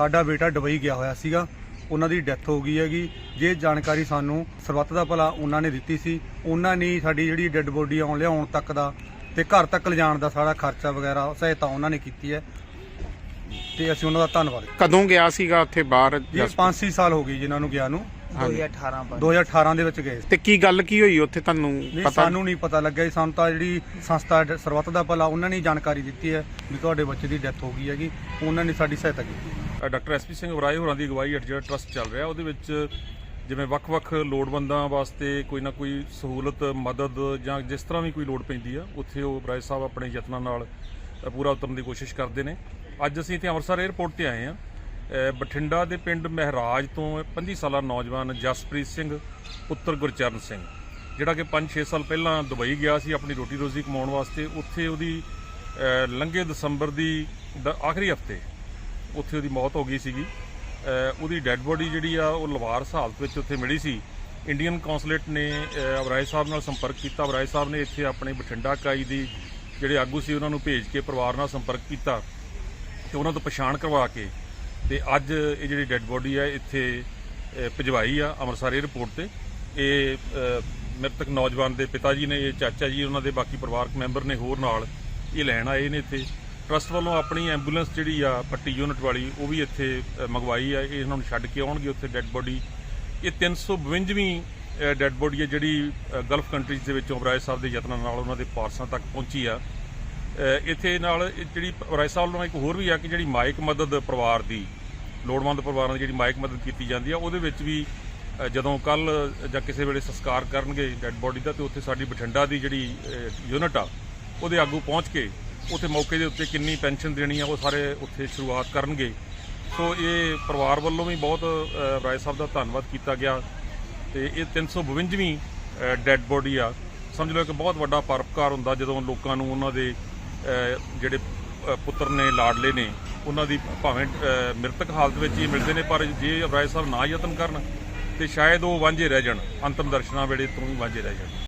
ਸਾਡਾ ਬੇਟਾ ਦੁਬਈ ਗਿਆ ਹੋਇਆ ਸੀਗਾ ਉਹਨਾਂ ਦੀ ਡੈਥ ਹੋ ਗਈ ਹੈਗੀ। ਜੇ ਜਾਣਕਾਰੀ ਸਾਨੂੰ ਸਰਬੱਤ ਦਾ ਭਲਾ ਉਹਨਾਂ ਨੇ ਦਿੱਤੀ ਸੀ ਉਹਨਾਂ ਨੇ ਸਾਡੀ ਜਿਹੜੀ ਡੈੱਡ ਬੋਡੀ ਆਉਣ ਲਿਆਉਣ ਤੱਕ ਦਾ ਤੇ ਘਰ ਤੱਕ ਲਿਜਾਣ ਦਾ ਸਾਰਾ ਖਰਚਾ ਵਗੈਰਾ ਸਹਾਇਤਾ ਉਹਨਾਂ ਨੇ ਕੀਤੀ ਹੈ। ਤੇ ਅਸੀਂ ਉਹਨਾਂ ਦਾ ਧੰਨਵਾਦ। ਕਦੋਂ ਗਿਆ ਸੀਗਾ ਉੱਥੇ ਬਾਹਰ ਜੀ 5-6 ਸਾਲ ਹੋ ਗਏ ਜਿਨ੍ਹਾਂ ਨੂੰ ਗਿਆ ਨੂੰ। 2018 ਪਰ 2018 ਦੇ ਵਿੱਚ ਗਏ। ਤੇ ਕੀ ਗੱਲ ਕੀ ਹੋਈ ਉੱਥੇ ਤੁਹਾਨੂੰ ਪਤਾ? ਸਾਨੂੰ ਨਹੀਂ ਪਤਾ ਲੱਗਿਆ ਜੀ ਸਾਨੂੰ ਤਾਂ ਜਿਹੜੀ ਸੰਸਥਾ ਸਰਬੱਤ ਦਾ ਭਲਾ ਉਹਨਾਂ ਨੇ ਹੀ ਜਾਣਕਾਰੀ ਦਿੱਤੀ ਹੈ ਵੀ ਤੁਹਾਡੇ ਬੱਚੇ ਦੀ ਡੈਥ ਹੋ ਗਈ ਹੈਗੀ। ਉਹਨਾਂ ਨੇ ਸਾਡੀ ਸਹਾਇਤਾ ਕੀਤੀ। ਡਾਕਟਰ ਐਸਪੀ ਸਿੰਘ ਵਰਾਏ ਹੋਰਾਂ ਦੀ ਅਗਵਾਈ ਹੇਠ ਜਿਹੜਾ ਟਰਸਟ ਚੱਲ ਰਿਹਾ, ਉਹਦੇ ਵਿੱਚ ਜਿਵੇਂ ਵੱਖ-ਵੱਖ ਲੋੜਵੰਦਾਂ ਵਾਸਤੇ ਕੋਈ ਨਾ ਕੋਈ ਸਹੂਲਤ, ਮਦਦ ਜਾਂ ਜਿਸ ਤਰ੍ਹਾਂ ਵੀ ਕੋਈ ਲੋੜ ਪੈਂਦੀ ਆ, ਉੱਥੇ ਉਹ ਵਰਾਏ ਸਾਹਿਬ ਆਪਣੇ ਯਤਨਾਂ ਨਾਲ ਪੂਰਾ ਉਤਰਨ ਦੀ ਕੋਸ਼ਿਸ਼ ਕਰਦੇ ਨੇ। ਅੱਜ ਅਸੀਂ ਇੱਥੇ ਅੰਮ੍ਰਿਤਸਰ 에ਅਰਪੋਰਟ ਤੇ ਆਏ ਆ ਬਠਿੰਡਾ ਦੇ ਪਿੰਡ ਮਹਿਰਾਜ ਤੋਂ 25 ਸਾਲਾ ਨੌਜਵਾਨ ਜਸਪ੍ਰੀਤ ਸਿੰਘ, ਪੁੱਤਰ ਗੁਰਚਰਨ ਸਿੰਘ, ਜਿਹੜਾ ਕਿ 5-6 ਸਾਲ ਪਹਿਲਾਂ ਦੁਬਈ ਗਿਆ ਸੀ ਆਪਣੀ ਰੋਟੀ ਰੋਜ਼ੀ ਕਮਾਉਣ ਵਾਸਤੇ, ਉੱਥੇ ਉਹਦੀ ਲੰਘੇ ਦਸੰਬਰ ਦੀ ਦ- ਆਖਰੀ ਹਫ਼ਤੇ ਉੱਥੇ ਉਹਦੀ ਮੌਤ ਹੋ ਗਈ ਸੀਗੀ। ਉਹਦੀ ਡੈੱਡ ਬੋਡੀ ਜਿਹੜੀ ਆ, ਉਹ ਲਵਾਰਸ ਹਾਲਤ ਵਿੱਚ ਉੱਥੇ ਮਿਲੀ ਸੀ। ਇੰਡੀਅਨ ਕੌਂਸੂਲੇਟ ਨੇ, ਅਹ ਅਬਰਾਏ ਸਾਹਿਬ ਨਾਲ ਸੰਪਰਕ ਕੀਤਾ। ਅਬਰਾਏ ਸਾਹਿਬ ਨੇ ਇੱਥੇ ਆਪਣੇ ਬਠਿੰਡਾ ਇਕਾਈ ਦੀ ਜਿਹੜੇ ਆਗੂ ਸੀ, ਉਹਨਾਂ ਨੂੰ ਭੇਜ ਕੇ ਪਰਿਵਾਰ ਨਾਲ ਸੰਪਰਕ ਕੀਤਾ ਤੇ ਉਹਨਾਂ ਤੋਂ ਪਛਾਣ ਕਰਵਾ ਕੇ ਤੇ ਅੱਜ ਇਹ ਜਿਹੜੀ ਡੈੱਡ ਬੋਡੀ ਆ, ਇੱਥੇ ਭਜਵਾਈ ਆ ਅੰਮ੍ਰਿਤਸਰ 에ਅਰਪੋਰਟ ਤੇ। ਇਹ ਮ੍ਰਿਤਕ ਨੌਜਵਾਨ ਦੇ ਪਿਤਾ ਜੀ ਨੇ, ਇਹ ਚਾਚਾ ਜੀ, ਉਹਨਾਂ ਦੇ ਬਾਕੀ ਪਰਿਵਾਰਕ ਮੈਂਬਰ ਨੇ ਹੋਰ ਨਾਲ ਇਹ ਲੈਣ ਆਏ ਨੇ ਇੱਥੇ। ਟਰਸਟ ਵੱਲੋਂ ਆਪਣੀ ਐਂਬੂਲੈਂਸ ਜਿਹੜੀ ਆ, ਪੱਟੀ ਯੂਨਿਟ ਵਾਲੀ, ਉਹ ਵੀ ਇੱਥੇ ਮੰਗਵਾਈ ਆ। ਇਹ ਇਹਨਾਂ ਨੂੰ ਛੱਡ ਕੇ ਆਉਣਗੇ ਉੱਥੇ ਡੈੱਡ ਬੋਡੀ। ਇਹ 352ਵੀਂ ਡੈੱਡ ਬੋਡੀ ਹੈ ਜਿਹੜੀ ਗਲਫ ਕੰਟਰੀਜ਼ ਦੇ ਵਿੱਚੋਂ ਬਰਾਏ ਸਾਹਿਬ ਦੇ ਯਤਨਾਂ ਨਾਲ ਉਹਨਾਂ ਦੇ ਪਾਰਸਾਂ ਤੱਕ ਪਹੁੰਚੀ ਆ। ਇੱਥੇ ਨਾਲ ਜਿਹੜੀ ਰਾਏ ਸਾਹਿਬ ਵੱਲੋਂ ਇੱਕ ਹੋਰ ਵੀ ਆ ਕਿ ਜਿਹੜੀ ਮਾਇਕ ਮਦਦ ਪਰਿਵਾਰ ਦੀ, ਲੋੜਵੰਦ ਪਰਿਵਾਰਾਂ ਦੀ ਜਿਹੜੀ ਮਾਇਕ ਮਦਦ ਕੀਤੀ ਜਾਂਦੀ ਆ, ਉਹਦੇ ਵਿੱਚ ਵੀ ਜਦੋਂ ਕੱਲ ਜਾਂ ਕਿਸੇ ਵੇਲੇ ਸੰਸਕਾਰ ਕਰਨਗੇ ਡੈੱਡ ਬੋਡੀ ਦਾ, ਤੇ ਉੱਥੇ ਸਾਡੀ ਬਠਿੰਡਾ ਦੀ ਜਿਹੜੀ ਯੂਨਿਟ ਆ, ਉਹਦੇ ਆਗੂ ਪਹੁੰਚ ਕੇ ਉੱਥੇ ਮੌਕੇ ਦੇ ਉੱਤੇ ਕਿੰਨੀ ਪੈਨਸ਼ਨ ਦੇਣੀ ਆ, ਉਹ ਸਾਰੇ ਉੱਥੇ ਸ਼ੁਰੂਆਤ ਕਰਨਗੇ। ਸੋ ਇਹ ਪਰਿਵਾਰ ਵੱਲੋਂ ਵੀ ਬਹੁਤ ਰਾਏ ਸਾਹਿਬ ਦਾ ਧੰਨਵਾਦ ਕੀਤਾ ਗਿਆ। ਤੇ ਇਹ 352ਵੀਂ ਡੈੱਡ ਬੋਡੀ ਆ। ਸਮਝ ਲਓ ਕਿ ਬਹੁਤ ਵੱਡਾ ਪਰਪਕਾਰ ਹੁੰਦਾ ਜਦੋਂ ਲੋਕਾਂ ਨੂੰ ਉਹਨਾਂ ਦੇ ਜਿਹੜੇ ਪੁੱਤਰ ਨੇ, ਲਾਡਲੇ ਨੇ, ਉਹਨਾਂ ਦੀ ਭਾਵੇਂ ਮ੍ਰਿਤਕ ਹਾਲਤ ਵਿੱਚ ਹੀ ਮਿਲਦੇ ਨੇ, ਪਰ ਜੇ ਰਾਏ ਸਾਹਿਬ ਨਾ ਯਤਨ ਕਰਨ, ਤੇ ਸ਼ਾਇਦ ਉਹ ਵਾਂਝੇ ਰਹਿ ਜਾਣ, ਅੰਤਮ ਦਰਸ਼ਨਾਂ ਵੇਲੇ ਤੋਂ ਹੀ ਵਾਂਝੇ ਰਹਿ ਜਾਣ।